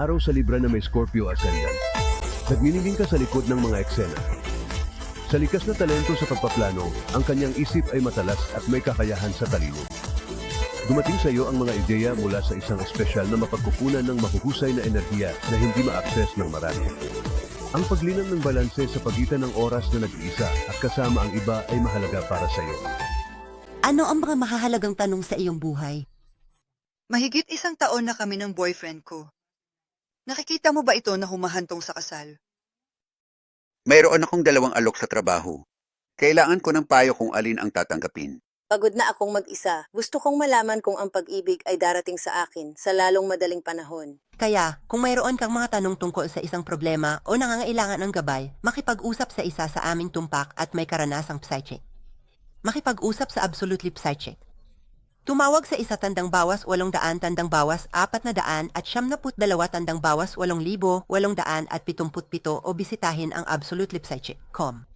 araw sa Libra na may Scorpio ascendant. Nagniningin ka sa likod ng mga eksena. Sa likas na talento sa pagpaplano, ang kanyang isip ay matalas at may kakayahan sa talino. Dumating sa iyo ang mga ideya mula sa isang espesyal na mapagkukunan ng mahuhusay na enerhiya na hindi ma-access ng marami. Ang paglinang ng balanse sa pagitan ng oras na nag-iisa at kasama ang iba ay mahalaga para sa iyo. Ano ang mga mahahalagang tanong sa iyong buhay? Mahigit isang taon na kami ng boyfriend ko. Nakikita mo ba ito na humahantong sa kasal? Mayroon akong dalawang alok sa trabaho. Kailangan ko ng payo kung alin ang tatanggapin. Pagod na akong mag-isa. Gusto kong malaman kung ang pag-ibig ay darating sa akin sa lalong madaling panahon. Kaya, kung mayroon kang mga tanong tungkol sa isang problema o nangangailangan ng gabay, makipag-usap sa isa sa aming tumpak at may karanasang psychic. Makipag-usap sa Absolutely Psychic. Tumawag sa isa tandang bawas walong daan tandang bawas apat na daan at siyam na dalawa tandang bawas walong libo walong daan at pitumput pito o bisitahin ang absolutelypsychic.com.